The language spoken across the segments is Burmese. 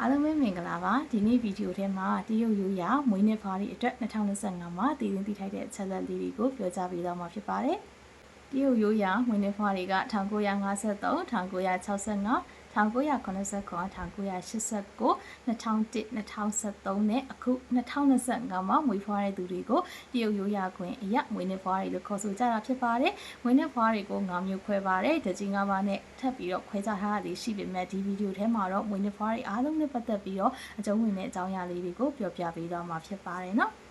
အားလုံးပဲမင်္ဂလာပါဒီနေ့ဗီဒီယိုထဲမှာတရုတ်ရိုးရာမွေးနေ့ဖားရီအတွက်2025မှာတည်င်းတည်ထိုက်တဲ့အချက်လက်လေးတွေကိုပြောကြားပေးတော့မှာဖြစ်ပါတယ်တရုတ်ရိုးရာမွေးနေ့ဖားရီက1953 1965 1989 1989 2001 2013နဲ့အခု2025မှာမွေးဖွားတဲ့သူတွေကိုတရုတ်ရိုးရာခွင်အရမွေးနေ့ဖွားတွေလို့ခေါ်ဆိုကြတာဖြစ်ပါတယ်။မွေးနေ့ဖွားတွေကို၅မျိုးခွဲပါတယ်။တကြီး၅ပါးနဲ့ထပ်ပြီးတော့ခွဲခြားထားတာတွေရှိပေမဲ့ဒီဗီဒီယိုထဲမှာတော့မွေးနေ့ဖွားတွေအားလုံးနဲ့ပတ်သက်ပြီးတော့အကျုံးဝင်တဲ့အကြောင်းအရာလေးတွေကိုပြောပြပေးတော့မှာဖြစ်ပါတယ်နော်။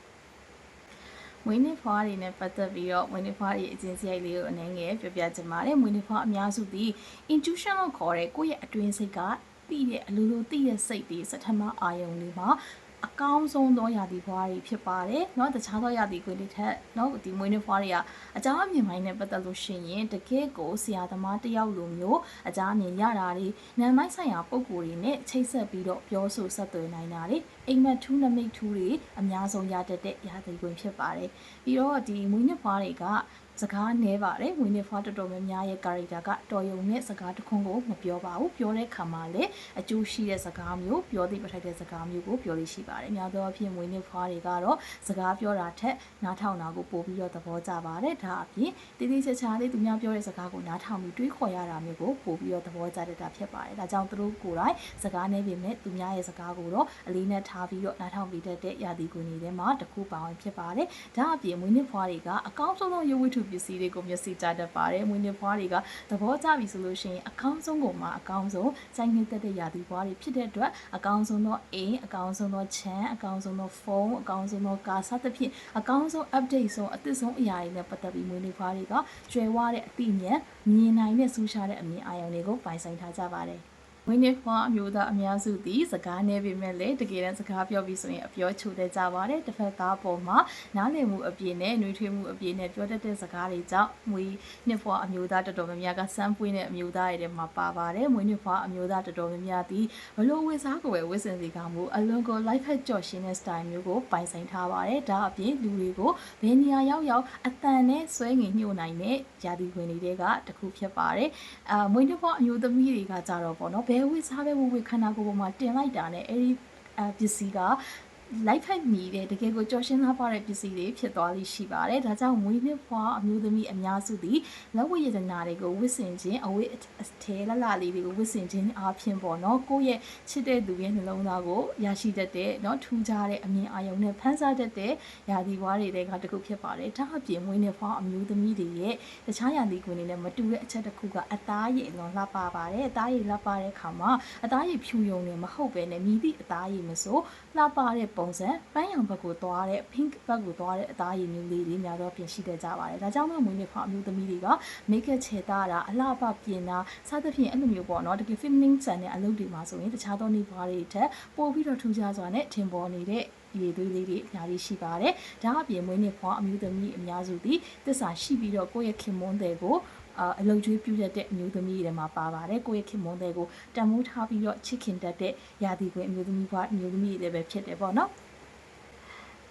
မွေးနေ့ဖွားတွေနဲ့ပတ်သက်ပြီးတော့မွေးနေ့ဖွားတွေအချင်းစရိုက်လေးကိုအနေငယ်ပြောပြချင်ပါတယ်မွေးနေ့ဖွားအများစုဒီ intuition လို့ခေါ်တဲ့ကိုယ့်ရဲ့အတွင်းစိတ်ကသိတဲ့အလိုလိုသိတဲ့စိတ်တွေစထမအာယုံလေးမှာ အကောင်းဆုံးသောယာတီဖွားတွေဖြစ်ပါတယ်เนาะတခြားသောယာတီခွေတွေထက်เนาะဒီမွေးနေ့ဖွားတွေကအကြောင်းအမြင်ပိုင်းနဲ့ပတ်သက်လို့ရှိရင်တကယ့်ကိုဆရာသမားတယောက်လိုမျိုးအကြောင်းအမြင်ရတာတွေနာမိုက်ဆိုင်ရာပုံကိုယ်တွေနဲ့ချိတ်ဆက်ပြီးတော့ပြောဆိုဆက်သွယ်နိုင်တာတွေအိမ်မက်ထူးနမိတ်ထူးတွေအများဆုံးရတတ်တဲ့ယာတီခွင်ဖြစ်ပါတယ်ပြီးတော့ဒီမွေးနေ့ဖွားတွေက စကားနဲပါတယ်ဝင်းနေဖွားတော်တော်များများရဲ့ character ကတော်ယုံနဲ့စကားတစ်ခွန်းကိုမပြောပါဘူးပြောတဲ့ခါမှာလည်းအကျိုးရှိတဲ့စကားမျိုးပြောသိပထိုက်တဲ့စကားမျိုးကိုပြောလို့ရှိပါတယ်အများသောအားဖြင့်ဝင်းနေဖွားတွေကတော့စကားပြောတာထက်နားထောင်တာကိုပို့ပြီးတော့သဘောကျပါတယ်ဒါအပြင်တိတိကျကျလေးသူများပြောတဲ့စကားကိုနားထောင်ပြီးတွေးခေါ်ရတာမျိုးကိုပို့ပြီးတော့သဘောကျတတ်တာဖြစ်ပါတယ်ဒါကြောင့်သူတို့ကိုယ်တိုင်စကားနဲပေမဲ့သူများရဲ့စကားကိုတော့အလေးနဲ့ထားပြီးတော့နားထောင်ပြီးတတ်တဲ့ရာသီကွန်တွေထဲမှာတစ်ခုပါဝင်ဖြစ်ပါတယ်ဒါအပြင်ဝင်းနေဖွားတွေကအကောင်းဆုံးသောရုပ်ဝတ္ထုပစ္စည်းတွေကိုမျက်စိကြတတ်ပါတယ်။မွေးနေ့ဖွားတွေကသဘောကျပြီဆိုလို့ရှိရင်အကောင်းဆုံးကိုမှအကောင်းဆုံးစိုက်နေတတ်တဲ့ရာသီဖွားတွေဖြစ်တဲ့အတွက်အကောင်းဆုံးသောအိမ်အကောင်းဆုံးသောချမ်းအကောင်းဆုံးသောဖုန်းအကောင်းဆုံးသောကားစသဖြင့်အကောင်းဆုံး update ဆုံးအသစ်ဆုံးအရာတွေနဲ့ပတ်သက်ပြီးမွေးနေ့ဖွားတွေကကျွယ်ဝတဲ့အသိဉာဏ်မြင်နိုင်တဲ့စူးရှားတဲ့အမြင်အာရုံတွေကိုပိုင်ဆိုင်ထားကြပါတယ်။ ဝင်းနေဖွားအမျိုးသားအများစုသည်စကားနေပေမဲ့လည်းတကယ်တမ်းစကားပြောပြီးဆိုရင်အပြောချိုတဲ့ကြပါတယ်တစ်ဖက်သားပေါ်မှာနားလည်မှုအပြည့်နဲ့နှွေးထွေးမှုအပြည့်နဲ့ပြောတတ်တဲ့စကားတွေကြောင့်မွေးနှစ်ဖွားအမျိုးသားတော်တော်များများကစမ်းပွေးတဲ့အမျိုးသားတွေထဲမှာပါပါတယ်မွေးနှစ်ဖွားအမျိုးသားတော်တော်များများသည်ဘလို့ဝေစားကိုပဲဝစ်စင်စီကမှုအလွန်ကို life hack ကြော်ရှင်တဲ့ style မျိုးကိုပိုင်ဆိုင်ထားပါတယ်ဒါအပြင်လူတွေကိုဘယ်နေရာရောက်ရောက်အတန်နဲ့ဆွဲငင်ညှို့နိုင်တဲ့ယာတီဝင်တွေကတခုဖြစ်ပါတယ်အာမွေးနှစ်ဖွားအမျိုးသမီးတွေကကြတော့ပေါ့နော်ဘယ်ဝိစားပဲဝဝခန္ဓာကိုယ်ပေါ်မှာတင်လိုက်တာနဲ့အဲ့ဒီပစ္စည်းက လိုက်ဖိုက်မီတဲ့တကယ်ကိုကြော်ရှင်းသားပါတဲ့ပစ္စည်းတွေဖြစ်သွားလိမ့်ရှိပါတယ်။ဒါကြောင့်မွေးမြဖွားအမျိုးသမီးအများစုသည်လက်ဝတ်ရတနာတွေကိုဝတ်ဆင်ခြင်းအဝတ်အထည်လှလှလေးတွေကိုဝတ်ဆင်ခြင်းအပြင်ပေါ့နော်ကိုယ့်ရဲ့ချစ်တဲ့သူရဲ့နှလုံးသားကိုရရှိတတ်တဲ့နော်ထူးခြားတဲ့အမြင်အာရုံနဲ့ဖန်ဆတတ်တဲ့ယာတီဝါးတွေတဲ့ကတခုဖြစ်ပါတယ်။ဒါအပြင်မွေးမြဖွားအမျိုးသမီးတွေရဲ့တခြားယာတီကွင်းတွေနဲ့မတူတဲ့အချက်တစ်ခုကအသားရည်လွန်လှပပါတယ်။အသားရည်လှပတဲ့အခါမှာအသားရည်ဖြူယုံနေမဟုတ်ဘဲနဲ့မြည်သည့်အသားရည်မဆိုလှပတဲ့ပုံစံပန်းရောင်ဘက်ကိုသွားတဲ့ pink ဘက်ကိုသွားတဲ့အသားရည်မျိုးလေးတွေများတော့ပြင်ရှိတဲ့ကြပါတယ်ဒါကြောင့်မို့မွေးနေ့ဖွာအမျိုးသမီးတွေက make up ချေတာတာအလှပပြင်တာစသဖြင့်အဲ့လိုမျိုးပေါ့နော်တကယ် feminine ဆန်တဲ့အလုပ်တွေမှာဆိုရင်တခြားသောနေပွားတွေထက်ပိုပြီးတော့ထူးခြားစွာနဲ့ထင်ပေါ်နေတဲ့ရေသွေးလေးတွေအများကြီးရှိပါတယ်။ဒါအပြင်မွေးနေ့ဖွာအမျိုးသမီးအများစုသည်တစ္ဆာရှိပြီးတော့ကိုယ့်ရဲ့ခင်မွန်းတွေကို အလုံကျွေးပြုတတ်တဲ့အမျိုးသမီးတွေမှာပါပါတယ်ကိုယ့်ရဲ့ခင်မွန်းတွေကိုတန်မိုးထားပြီးတော့ချစ်ခင်တတ်တဲ့ယာတီခွင်အမျိုးသမီးဘွားအမျိုးသမီးတွေလည်းပဲဖြစ်တယ်ပေါ့နော်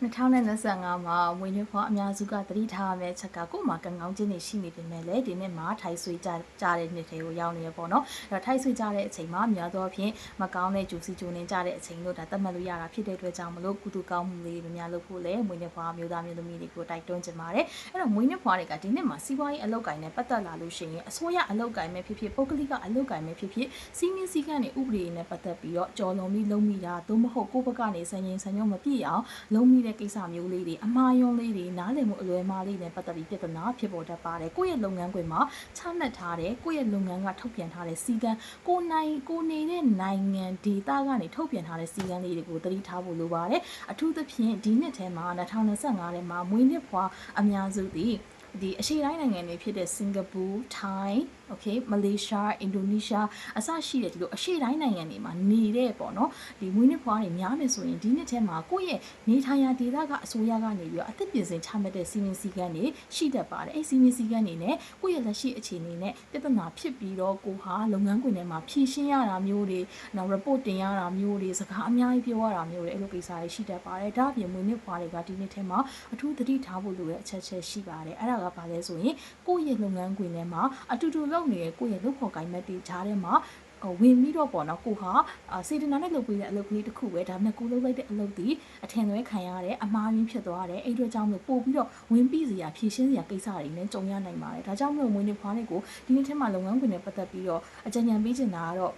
2025မှာမွေးနေ့ဖွားအများစုကတတိထားရမယ့်ချက်ကကို့မှာကံကောင်းခြင်းတွေရှိနေပေမဲ့လည်းဒီနှစ်မှာထိုင်ဆွေးကြကြတဲ့နှစ်တွေကိုရောက်နေရပေါ့နော်အဲ့တော့ထိုင်ဆွေးကြတဲ့အချိန်မှာများသောအားဖြင့်မကောင်းတဲ့ဂျူစီဂျူနေကြတဲ့အချိန်လို့ဒါသတ်မှတ်လို့ရတာဖြစ်တဲ့အတွက်ကြောင့်မလို့ကုသကောင်းမှုလေးတွေများလုပ်ဖို့လည်းမွေးနေ့ဖွားမျိုးသားမျိုးသမီးတွေကိုတိုက်တွန်းချင်ပါတယ်အဲ့တော့မွေးနေ့ဖွားတွေကဒီနှစ်မှာစီးပွားရေးအလုပ်ကိုင်နဲ့ပတ်သက်လာလို့ရှိရင်အစိုးရအလုပ်ကိုင်မဲ့ဖြစ်ဖြစ်ပုဂ္ဂလိကအလုပ်ကိုင်မဲ့ဖြစ်ဖြစ်စီးမင်းစည်းကမ်းတွေဥပဒေတွေနဲ့ပတ်သက်ပြီးတော့ကြော်လွန်ပြီးလုံးမိတာသို့မဟုတ်ကိုယ့်ဘက်ကနေစံရင်စံညုံမပြည့်အောင်လုံးမိတဲ့ကိစ္စမျိုးလေးတွေတွေအမှားယွင်းလေးတွေနားလည်မှုအလွဲမှားလေးနဲ့ပတ်သက်ပြီးပြဿနာဖြစ်ပေါ်တတ်ပါတယ်ကိုယ့်ရဲ့လုပ်ငန်းခွင်မှာချမှတ်ထားတဲ့ကိုယ့်ရဲ့လုပ်ငန်းကထုတ်ပြန်ထားတဲ့စီကံကိုနိုင်ကိုနေတဲ့နိုင်ငံဒေသကနေထုတ်ပြန်ထားတဲ့စီကံလေးတွေကိုသတိထားဖို့လိုပါတယ်အထူးသဖြင့်ဒီနှစ်ထဲမှာ2025ထဲမှာမွေးနှစ်ဖွာအများစုသည်ဒီအရှေ့တိုင်းနိုင်ငံတွေဖြစ်တဲ့စင်ကာပူ၊ထိုင်း โอเคမလေးရှားအင်ဒိုနီးရှားအစရှိတဲ့ဒီလိုအရှေ့တိုင်းနိုင်ငံတွေမှာနေတဲ့ပေါ့နော်ဒီမွေးနေ့ဖွားတွေများမယ်ဆိုရင်ဒီနှစ်ထဲမှာကိုယ့်ရဲ့နေထိုင်ရာဒေသကအစိုးရကနေပြီးတော့အသစ်ပြင်ဆင်ချမှတ်တဲ့စီမင်းစည်းကမ်းတွေရှိတတ်ပါတယ်အဲစီမင်းစည်းကမ်းတွေနဲ့ကိုယ့်ရဲ့လက်ရှိအခြေအနေနဲ့ပြဿနာဖြစ်ပြီးတော့ကိုဟာလုပ်ငန်းခွင်ထဲမှာဖြည့်ရှင်းရတာမျိုးတွေနောက် report တင်ရတာမျိုးတွေစကားအများကြီးပြောရတာမျိုးတွေအဲ့လိုကိစ္စတွေရှိတတ်ပါတယ်ဒါအပြင်မွေးနေ့ဖွားတွေကဒီနှစ်ထဲမှာအထူးသတိထားဖို့လိုတဲ့အချက်ချက်ရှိပါတယ်အဲ့ဒါကဘာလဲဆိုရင်ကိုယ့်ရဲ့လုပ်ငန်းခွင်ထဲမှာအတူတူလုပ် ်နေတဲ့ကိုယ့်ရဲ့လုပ်ဖော်ကိုင်မက်တွေကြားထဲမှာဟိုဝင်ပြီးတော့ပေါ့နော်ကိုဟာအာစေတနာနဲ့လုပ်ပေးတဲ့အလုပ်ကလေးတစ်ခုပဲဒါပေမဲ့ကိုလုပ်လိုက်တဲ့အလုပ်ဒီအထင်သွဲခံရတယ်အမှားရင်းဖြစ်သွားတယ်အဲ့အတွက်ကြောင့်မလို့ပို့ပြီးတော့ဝင်ပြီးစရာဖြည့်ရှင်းစရာကိစ္စတွေနဲ့ကြုံရနိုင်ပါတယ်ဒါကြောင့်မလို့မွေးနေ့ဖွားနေ့ကိုဒီနေ့ထက်မှလုပ်ငန်းခွင်နဲ့ပတ်သက်ပြီးတော့အကြံဉာဏ်ပေးချင်တာကတော့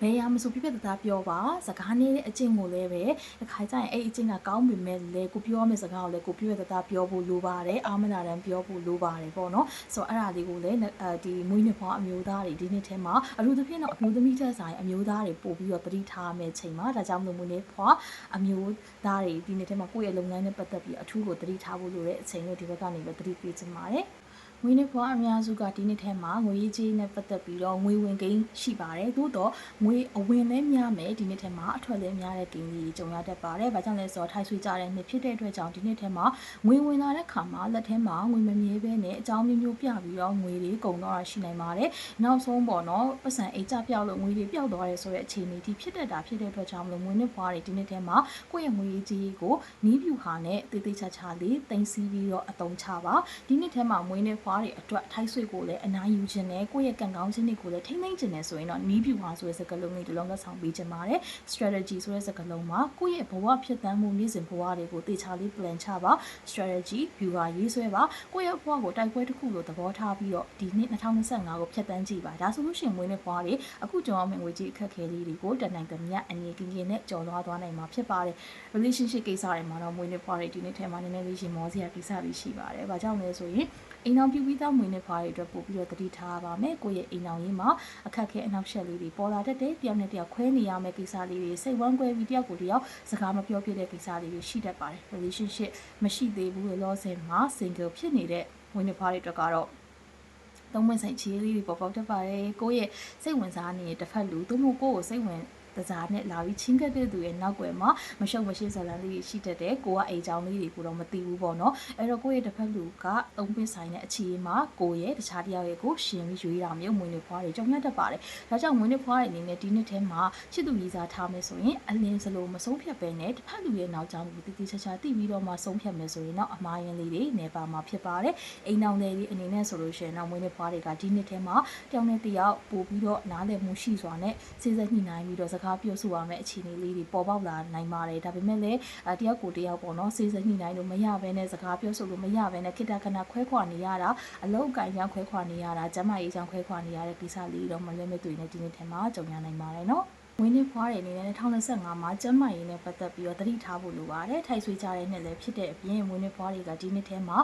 ဘယ်ရမဆိုပြပြတသားပြောပါစကားနေတဲ့အကျင့်ကိုလည်းပဲတစ်ခါကျရင်အဲ့အကျင့်ကကောင်းပေမဲ့လည်းကိုပြောရမယ့်စကားကိုလည်းကိုပြပြတသားပြောဖို့လိုပါတယ်အာမနာတန်ပြောဖို့လိုပါတယ်ပေါ့နော်ဆိုတော့အဲ့ဒါလေးကိုလည်းအဲဒီမွေးနေ့ဖွားအမျိုးသားတွေဒီနေ့ထဲမှာအထူးသဖြင့်တော့အမျိုးသမီးတက်ဆိုင်အမျိုးသားတွေပို့ပြီးတော့တတိထားမယ့်ချိန်မှာဒါကြောင့်မလို့မွေးနေ့ဖွားအမျိုးသားတွေဒီနေ့ထဲမှာကိုယ့်ရဲ့လုပ်ငန်းနဲ့ပတ်သက်ပြီးအထူးကိုတတိထားဖို့လိုတဲ့အချိန်ကိုဒီဘက်ကနေပဲတတိပေးချင်ပါတယ် ငွေနဲ့ဖွားအများစုကဒီနှစ်ထဲမှာငွေရေးကြေးနဲ့ပတ်သက်ပြီးတော့ငွေဝင်ကိန်းရှိပါတယ်သို့တော့ငွေအဝင်လည်းများမယ်ဒီနှစ်ထဲမှာအထွက်လည်းများတဲ့ကိန်းကြီးကြုံရတတ်ပါတယ်။ဘာကြောင့်လဲဆိုတော့ထိုင်ဆွေးကြတဲ့နှစ်ဖြစ်တဲ့အတွက်ကြောင့်ဒီနှစ်ထဲမှာငွေဝင်လာတဲ့ခါမှာလက်ထဲမှာငွေမမြဲဘဲနဲ့အကြောင်းမျိုးမျိုးပြပြီးတော့ငွေတွေကုန်တော့ရှိနိုင်ပါတယ်။နောက်ဆုံးပေါ့နော်ပတ်စံအိတ်ကြပြောက်လို့ငွေတွေပျောက်သွားတယ်ဆိုတဲ့အခြေအနေဒီဖြစ်တတ်တာဖြစ်တဲ့အတွက်ကြောင့်မလို့ငွေနဲ့ဖွားတွေဒီနှစ်ထဲမှာကိုယ့်ရဲ့ငွေရေးကြေးကိုနီးပြူဟာနဲ့တေးသေးချာချာလေးတင်စီပြီးတော့အသုံးချပါဒီနှစ်ထဲမှာမွေးနဲ့ဖွားတွေအတွက်ထိုက်ဆွေကိုလည်းအနာယူခြင်းနဲ့ကိုယ့်ရဲ့ကံကောင်းခြင်းတွေကိုလည်းထိမ့်သိမ့်ခြင်းနဲ့ဆိုရင်တော့နီးပြူဟာဆိုတဲ့စကားလုံးလေးတစ်လုံးလက်ဆောင်ပေးခြင်းပါတယ် strategy ဆိုတဲ့စကားလုံးမှာကိုယ့်ရဲ့ဘဝဖြစ်တမ်းမှုနေ့စဉ်ဘဝတွေကိုတေချာလေး plan ချပါ strategy view ဟာရေးဆွဲပါကိုယ့်ရဲ့ဘဝကိုတိုက်ပွဲတစ်ခုလိုသဘောထားပြီးတော့ဒီနှစ်2025ကိုဖြတ်တန်းကြည့်ပါဒါဆိုလို့ရှိရင်မွေးနေ့ဘဝတွေအခုကြောင်းအောင်ငွေကြီးအခက်ခဲလေးတွေကိုတန်နိုင်သမျှအနေကင်းကင်းနဲ့ကြော်လွှားသွားနိုင်မှာဖြစ်ပါတယ် relationship ကိစ္စတွေမှာတော့မွေးနေ့ဘဝတွေဒီနေ့ထဲမှာနည်းနည်းလေးရှင်မောစရာကိစ္စတွေရှိပါတယ်ဘာကြောင့်လဲဆိုရင်အိမ်အောင်ပြပြီးသားမွေးနေ့ဘဝတွေအတွက်ပို့ပြီးတော့တတိထားပါမယ်ကိုယ့်ရဲ့အိမ်အောင်ရေးမှာအခက်ခဲအနောက်ရှက်လေးတွေပေါ်လာတတ်တယ်တယောက်နဲ့တယောက်ခွဲနေရမယ့်ကိစ္စလေးတွေစိတ်ဝမ်းကွဲပြီးတယောက်ကိုတယောက်စကားမပြောပြတဲ့ကိစ္စလေးတွေရှိတတ်ပါတယ် relationship မရှိသေးဘူးလို့ဆယ်မှာ single ဖြစ်နေတဲ့မွေးနေ့ဘဝတွေအတွက်ကတော့သုံးဝင်ဆိုင်ချီလေးတွေပေါ်ပေါက်တတ်ပါတယ်ကိုယ့်ရဲ့စိတ်ဝင်စားနေတဲ့တစ်ဖက်လူသို့မဟုတ်ကိုယ့်ကိုစိတ်ဝင် တစားနဲ့လာပြီးချင်းကပ်တဲ့သူရဲ့နောက်ွယ်မှာမရှုပ်မရှိဇလန်လေးရှိတတ်တယ်ကိုကအိမ်ချောင်းလေးတွေကိုတော့မသိဘူးပေါ့နော်အဲ့တော့ကိုယ့်ရဲ့တစ်ဖက်လူကသုံးပင်းဆိုင်တဲ့အခြေအနေမှာကိုရဲ့တခြားတယောက်ရဲ့ကိုရှင်ပြီးရွေးတာမျိုးမွေးနေဖွားတွေကြောင့်ရတတ်ပါတယ်ဒါကြောင့်မွေးနေဖွားတွေအနေနဲ့ဒီနှစ်ထဲမှာချစ်သူကြီးစားထားမယ်ဆိုရင်အလင်းစလိုမဆုံးဖြတ်ပဲနဲ့တစ်ဖက်လူရဲ့နောက်ကြောင်းကိုတည်တည်ချာချာသိပြီးတော့မှဆုံးဖြတ်မယ်ဆိုရင်တော့အမားရင်လေးတွေနေပါမှာဖြစ်ပါတယ်အိမ်အောင်လေးတွေအနေနဲ့ဆိုလို့ရှိရင်တော့မွေးနေဖွားတွေကဒီနှစ်ထဲမှာတယောက်နဲ့တယောက်ပို့ပြီးတော့နားလည်မှုရှိစွာနဲ့စိစက်ညှိနှိုင်းပြီးတော့စကားပြောဆိုရမယ်အခြေအနေလေးတွေပေါ်ပေါက်လာနိုင်ပါတယ်ဒါပေမဲ့လည်းတယောက်ကိုတယောက်ပေါ့နော်စိစက်ညှိနှိုင်းလို့မရဘဲနဲ့စကားပြောဆိုလို့မရဘဲနဲ့ခိတ္တခဏခွဲခွာနေရတာအလောက်အကင်ကြောင့်ခွဲခွာနေရတာကျမရေးကြောင့်ခွဲခွာနေရတဲ့ကိစ္စလေးတော့မလွဲမသွေနဲ့ဒီနေ့ထဲမှာကြုံရနိုင်ပါတယ်နော် ဝင်းနေဖွားတဲ့အနေနဲ့2025မှာကျန်းမာရေးနဲ့ပတ်သက်ပြီးတော့သတိထားဖို့လိုပါတယ်။ထိုက်ဆွေးကြတဲ့နှစ်လည်းဖြစ်တဲ့အပြင်ဝင်းနေဖွားတွေကဒီနှစ်ထဲမှာ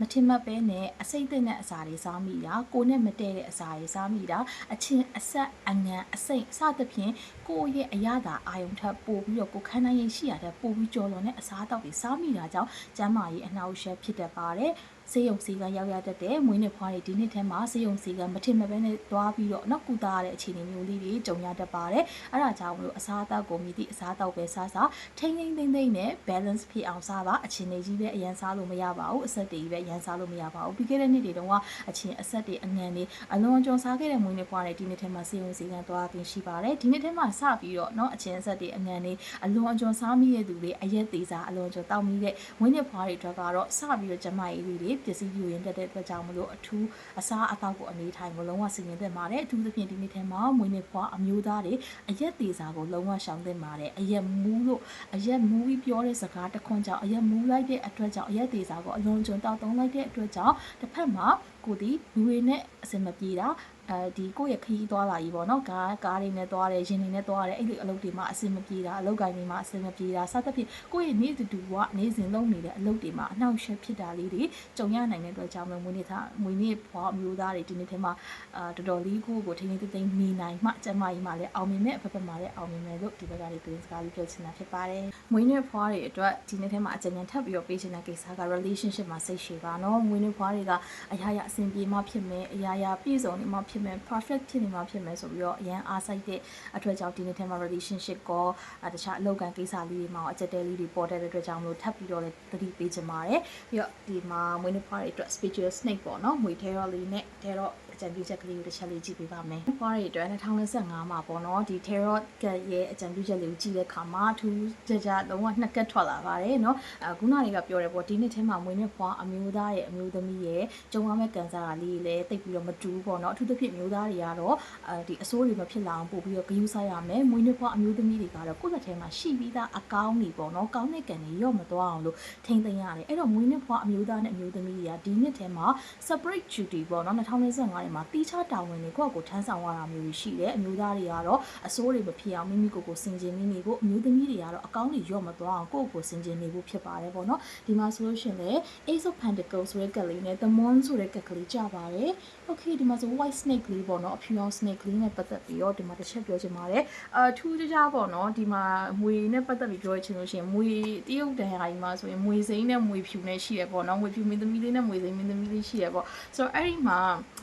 မထင်မှတ်ပဲနဲ့အစိတ်သိတဲ့အစာတွေစားမိတာကိုနဲ့မတည့်တဲ့အစာတွေစားမိတာအချင်းအဆက်အငံအစိတ်စသဖြင့်ကိုယ့်ရဲ့အရသာအာယုံထပ်ပို့ပြီးတော့ကိုခန္ဓာရင်ရှိရတဲ့ပို့ပြီးကြော်လွန်တဲ့အစားအသောက်တွေစားမိတာကြောင့်ကျန်းမာရေးအနှောက်အယှက်ဖြစ်တတ်ပါတယ် စေယုံစီကရောက်ရတတ်တဲ့မွေးနေ့ဖွားတွေဒီနှစ်ထဲမှာစေယုံစီကမထင်မှတ်ပဲနဲ့သွားပြီးတော့နောက်ကူတာရတဲ့အခြေအနေမျိုးလေးတွေကြုံရတတ်ပါတယ်အဲ့ဒါကြောင့်မလို့အစားအသောက်ကိုမြည်သည့်အစားအသောက်ပဲစားစားထိမ့်ထိမ့်သိမ့်သိမ့်နဲ့ balance ဖြစ်အောင်စားပါအခြေအနေကြီးပဲအရန်စားလို့မရပါဘူးအဆက်တွေကြီးပဲအရန်စားလို့မရပါဘူးပြီးခဲ့တဲ့နှစ်တွေတုန်းကအချင်းအဆက်တွေအငံတွေအလွန်အကျွံစားခဲ့တဲ့မွေးနေ့ဖွားတွေဒီနှစ်ထဲမှာစေယုံစီကသွားပြီးရှိပါတယ်ဒီနှစ်ထဲမှာစပြီးတော့เนาะအချင်းအဆက်တွေအငံတွေအလွန်အကျွံစားမိတဲ့သူတွေအရက်သေးစားအလွန်အကျွံတောက်မိတဲ့မွေးနေ့ဖွားတွေအတွက်ကတော့စပြီးတော့ကျမရေးလေးတွေ ပစ္စည်းယူရင်းတက်တဲ့အတွက်ကြောင့်မလို့အထူးအစားအသောက်ကိုအနေထိုင်ကိုလုံးဝစီရင်သင့်ပါတယ်အထူးသဖြင့်ဒီနေ့ထဲမှာမွေးနေ့ဖွားအမျိုးသားတွေအရက်သေးစားကိုလုံးဝရှောင်သင့်ပါတယ်အရက်မူးလို့အရက်မူးပြီးပြောတဲ့စကားတစ်ခွန်းကြောင့်အရက်မူးလိုက်တဲ့အတွက်ကြောင့်အရက်သေးစားကိုအလွန်ကျွံတောက်သုံးလိုက်တဲ့အတွက်ကြောင့်တစ်ဖက်မှာကိုဒီလူတွေနဲ့အစင်မပြေတာ အဲဒီကိုယ့်ရဲ့ခရီးသွားလာကြီးပေါ့နော်ကားကားတွေနဲ့သွားတယ်ရင်တွေနဲ့သွားတယ်အဲ့ဒီအလုပ်တွေမှာအဆင်မပြေတာအလုပ်ကိုင်းတွေမှာအဆင်မပြေတာစသဖြင့်ကိုယ့်ရဲ့နေ့တူတူကနေစဉ်လုံးနေတဲ့အလုပ်တွေမှာအနှောက်အယှက်ဖြစ်တာလေးတွေကြုံရနိုင်တဲ့အတွက်ကြောင့်မွေးနေ့သားမွေးနေ့ဘွားအမျိုးသားတွေဒီနေ့ထဲမှာအာတော်တော်လေးကိုကိုထိန်းထိန်းသိမ်းသိမ်းနေနိုင်မှကျမကြီးမှလည်းအောင်မြင်မဲ့အဖက်ဖက်မှလည်းအောင်မြင်မယ်လို့ဒီဘက်ကနေသူစကားလေးပြောချင်တာဖြစ်ပါတယ်မွေးနေ့ဘွားတွေအတွက်ဒီနေ့ထဲမှာအကြံဉာဏ်ထပ်ပြီးတော့ပေးချင်တဲ့ကိစ္စက relationship မှာစိတ်ရှည်ပါနော်မွေးနေ့ဘွားတွေကအရာရာအဆင်ပြေမှဖြစ်မယ်အရာရာပြည့်စုံနေမှဖြစ်မယ် perfect ဖြစ်နေမှဖြစ်မယ်ဆိုပြီးတော့အရန်အားစိုက်တဲ့အတွက်ကြောင့်ဒီနေ့ထဲမှာ relationship ကောတခြားအလုပ်ကံကိစ္စလေးတွေမှာအကြက်တဲလေးတွေပေါ်တဲ့အတွက်ကြောင့်မလို့ထပ်ပြီးတော့လည်းသတိပေးချင်ပါတယ်ပြီးတော့ဒီမှာမွေးနေ့ဖွားတွေအတွက် spiritual snake ပေါ့နော်မွေ terror လေးနဲ့ terror အ ကြံပြုချက်ကလေးကိုတစ်ချက်လေးကြည့်ပေးပါမယ်။ဖွားတွေအတွက်2025မှာပေါ့နော်ဒီ tarot ကရဲ့အကြံပြုချက်လေးကိုကြည့်တဲ့အခါမှာအထူးကြကြလုံးဝနှစ်ကက်ထွက်လာပါတယ်နော်။အခုနတွေကပြောတယ်ပေါ့ဒီနှစ်ထဲမှာမွေးနေ့ဖွားအမျိုးသားရဲ့အမျိုးသမီးရဲ့ကြုံရမယ့်ကံစားတာလေးတွေလည်းတိတ်ပြီးတော့မတူဘူးပေါ့နော်။အထူးသဖြင့်မျိုးသားတွေကတော့အဲဒီအစိုးတွေမဖြစ်လာအောင်ပို့ပြီးတော့ဂရုစိုက်ရမယ်။မွေးနေ့ဖွားအမျိုးသမီးတွေကတော့ကိုယ့်လက်ထဲမှာရှိပြီးသားအကောင်းတွေပေါ့နော်။ကောင်းတဲ့ကံတွေရော့မသွားအောင်လို့ထိမ့်သိမ်းရတယ်။အဲ့တော့မွေးနေ့ဖွားအမျိုးသားနဲ့အမျိုးသမီးတွေကဒီနှစ်ထဲမှာ separate duty ပေါ့နော်2025ထဲမှာတီးခြားတာဝန်တွေကိုယ့်အကိုထမ်းဆောင်ရတာမျိုးရှိတယ်။အမျိုးသားတွေကတော့အစိုးတွေမဖြစ်အောင်မိမိကိုယ်ကိုစင်ကြင်မိနေဖို့အမျိုးသမီးတွေကတော့အကောင်းတွေရော့မသွားအောင်ကိုယ့်ကိုယ်စင်ကြင်နေဖို့ဖြစ်ပါတယ်ပေါ့နော်။ဒီမှာဆိုလို့ရှိရင်လည်း Ace of Pentacles ဆိုတဲ့ကတ်လေးနဲ့ The Moon ဆိုတဲ့ကတ်ကလေးကြပါတယ်။ Okay ဒီမှာဆို white snake လေးပေါ့နော်အဖြူရောင် snake လေးနဲ့ပတ်သက်ပြီးတော့ဒီမှာတစ်ချက်ပြောချင်ပါတယ်။အထူးခြားပေါ့နော်ဒီမှာမွေနဲ့ပတ်သက်ပြီးပြောချင်လို့ရှိရင်မွေတရုတ်တန်ဟာကြီးမှာဆိုရင်မွေစိမ်းနဲ့မွေဖြူနဲ့ရှိရပေါ့နော်။မွေဖြူမင်းသမီးလေးနဲ့မွေစိမ်းမင်းသမီးလေးရှိရပေါ့။ဆိုတော့အဲ့ဒီမှာ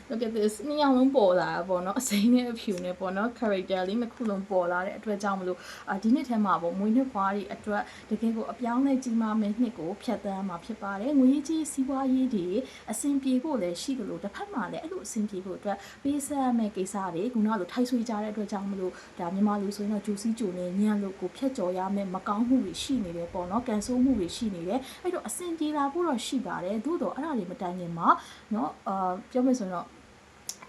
look at this နှစ်ယောက်လုံးပေါ်လာတာပေါ့နော်။အစိမ်းနဲ့အဖြူနဲ့ပေါ့နော် character လေးနှစ်ခုလုံးပေါ်လာတဲ့အတွက်ကြောင့်မလို့အာဒီနှစ်ထဲမှာပေါ့မွေနှစ်ဖွားတွေအတွက်တကယ်ကိုအပြောင်းလဲကြီးမားမဲ့နှစ်ကိုဖြတ်သန်းမှာဖြစ်ပါတယ်။ငွေကြီးစီးပွားရေးတွေအဆင်ပြေဖို့လည်းရှိတယ်လို့တစ်ဖက်မှာလည်းအဲ့လိုအဆင်ပြေဖို့အတွက်ပေးဆက်ရမယ့်ကိစ္စတွေခုနကလိုထိုက်ဆွေးကြတဲ့အတွက်ကြောင့်မလို့ဒါမြန်မာလူဆိုရင်တော့ဂျူစီဂျူနေညံ့လို့ကိုဖြတ်ကျော်ရမယ့်မကောင်းမှုတွေရှိနေတယ်ပေါ့နော်ကန်ဆိုးမှုတွေရှိနေတယ်အဲ့တော့အဆင်ပြေလာဖို့တော့ရှိပါတယ်သို့တော့အဲ့ဒါတွေမတိုင်ခင်မှာเนาะအာပြောမယ်ဆိုရင်တော့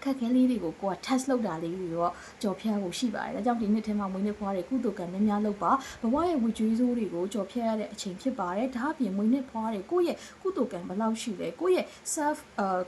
အခက်အခဲလေးတွေကိုကိုက test လုပ်တာလေးတွေတော့ကြော်ဖြတ်ဖို့ရှိပါတယ်။ဒါကြောင့်ဒီနှစ်ထဲမှာမွေးနေ့ဖွားတွေကုသိုလ်ကံများများလုပ်ပါဘဝရဲ့ဝီကျွေးစိုးတွေကိုကြော်ဖြတ်ရတဲ့အချိန်ဖြစ်ပါတယ်။ဒါအပြင်မွေးနေ့ဖွားတွေကိုယ့်ရဲ့ကုသိုလ်ကံဘယ်လောက်ရှိလဲကိုယ့်ရဲ့ self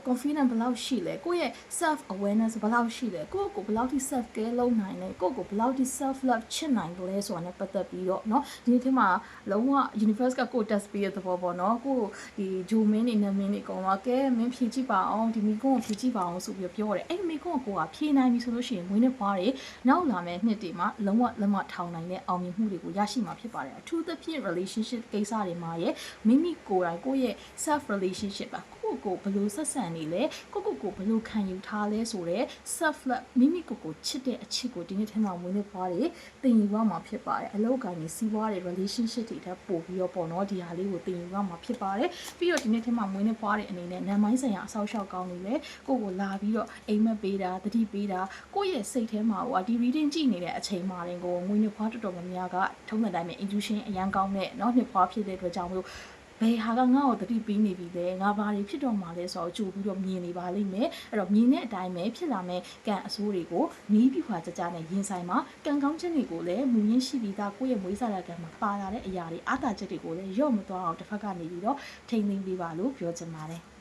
confidence ဘယ်လောက်ရှိလဲကိုယ့်ရဲ့ self awareness ဘယ်လောက်ရှိလဲကိုယ့်ကိုဘယ်လောက်ထိ self care လုပ်နိုင်လဲကိုယ့်ကိုဘယ်လောက်ထိ self love ချစ်နိုင်လဲဆိုတာနဲ့ပတ်သက်ပြီးတော့เนาะဒီနေ့ထဲမှာလုံးဝ universe ကကိုယ် test ပေးတဲ့သဘောပေါ့နော်ကိုဒီဂျိုမင်းနေနာမင်းနေကောင်ကကဲမင်းဖြည့်ကြည့်ပါအောင်ဒီမိကုန်းကိုဖြည့်ကြည့်ပါအောင်ဆိုပြီးပြောတယ် အဲ့ဒီမိကုန်းကိုကဖြည့်နိုင်ပြီဆိုလို့ရှိရင်မွေးနေ့ဖွားတွေနောက်လာမယ့်နှစ်တွေမှာလုံးဝလက်မထောင်နိုင်တဲ့အောင်မြင်မှုတွေကိုရရှိမှာဖြစ်ပါတယ်အထူးသဖြင့် relationship ကိစ္စတွေမှာရဲ့မိမိကိုယ်တိုင်ကိုယ့်ရဲ့ self relationship ပါ ကိုယ့်ကိုယ်ဘယ်လိုဆက်ဆံနေလဲကိုယ့်ကိုယ်ကိုဘယ်လိုခံယူထားလဲဆိုတော့ self love မိမိကိုယ်ကိုချစ်တဲ့အချစ်ကိုဒီနေ့ထဲမှာမွေးနေ့ဖွားတွေသင်ယူရမှာဖြစ်ပါတယ်အလောက်ကနေစီးပွားတွေ relationship တွေထပ်ပို့ပြီးတော့ပေါ့နော်ဒီဟာလေးကိုသင်ယူရမှာဖြစ်ပါတယ်ပြီးတော့ဒီနေ့ထဲမှာမွေးနေ့ဖွားတွေအနေနဲ့နာမိုင်းဆိုင်ရာအဆောက်အအုံကောင်းနေလေကိုယ့်ကိုလာပြီးတော့အိမ်မက်ပေးတာတတိပေးတာကိုယ့်ရဲ့စိတ်ထဲမှာဟိုဒီ reading ကြည့်နေတဲ့အချိန်မှာတင်ကိုမွေးနေ့ဖွားတော်တော်များများကထုံးတဲ့တိုင်းပဲ intuition အရန်ကောင်းတဲ့เนาะနှစ်ဖွားဖြစ်တဲ့အတွက်ကြောင့်မလို့ဘ ယ်ဟာကငါ့ကိုတတိပေးနေပြီလဲငါဘာတွေဖြစ်တော့မှာလဲဆိုတော့ကြိုပြီးတော့မြင်နေပါလိမ့်မယ်အဲ့တော့မြင်တဲ့အတိုင်းပဲဖြစ်လာမယ့်ကံအဆိုးတွေကိုနီးပြခွာကြကြနဲ့ရင်ဆိုင်မှာကံကောင်းချက်တွေကိုလည်းမူရင်းရှိပြီးသားကိုယ့်ရဲ့မွေးစားတဲ့ကံမှာပါလာတဲ့အရာတွေအားသာချက်တွေကိုလည်းရော့မသွားအောင်တစ်ဖက်ကနေပြီးတော့ထိမ့်သိမ်းပေးပါလို့ပြောချင်ပါတယ်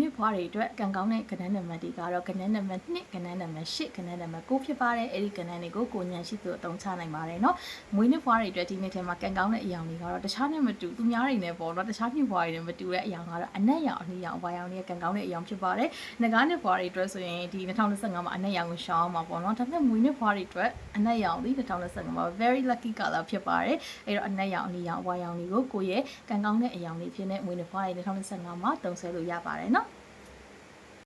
မြစ်ဖွားတွေအတွက်ကံကောင်းတဲ့ကဏ္ဍနံပါတ်တွေကတော့ကဏ္ဍနံပါတ်2ကဏ္ဍနံပါတ်8ကဏ္ဍနံပါတ်9ဖြစ်ပါတယ်အဲ့ဒီကဏ္ဍတွေကိုကိုညံရှိသူအသုံးချနိုင်ပါတယ်เนาะမွေးနေ့ဖွားတွေအတွက်ဒီနေ့ထဲမှာကံကောင်းတဲ့အရာတွေကတော့တခြားနဲ့မတူသူများတွေနဲ့ပေါ့เนาะတခြားမြစ်ဖွားတွေနဲ့မတူတဲ့အရာကတော့အနက်ရောင်အနီရောင်ဝါရောင်တွေကကံကောင်းတဲ့အရာဖြစ်ပါတယ်ငကားနှစ်ဖွားတွေအတွက်ဆိုရင်ဒီ2025မှာအနက်ရောင်ကိုရှောင်းအောင်ပါပေါ့เนาะဒါပေမဲ့မွေးနေ့ဖွားတွေအတွက်အနက်ရောင်ဒီ2025မှာ very lucky color ဖြစ်ပါတယ်အဲ့တော့အနက်ရောင်အနီရောင်ဝါရောင်တွေကိုကိုယ့်ရဲ့ကံကောင်းတဲ့အရာတွေဖြစ်နေမွေးနေ့ဖွားတွေ2025မှာတုံးဆွဲလို့ရပါတယ်เนาะ ะ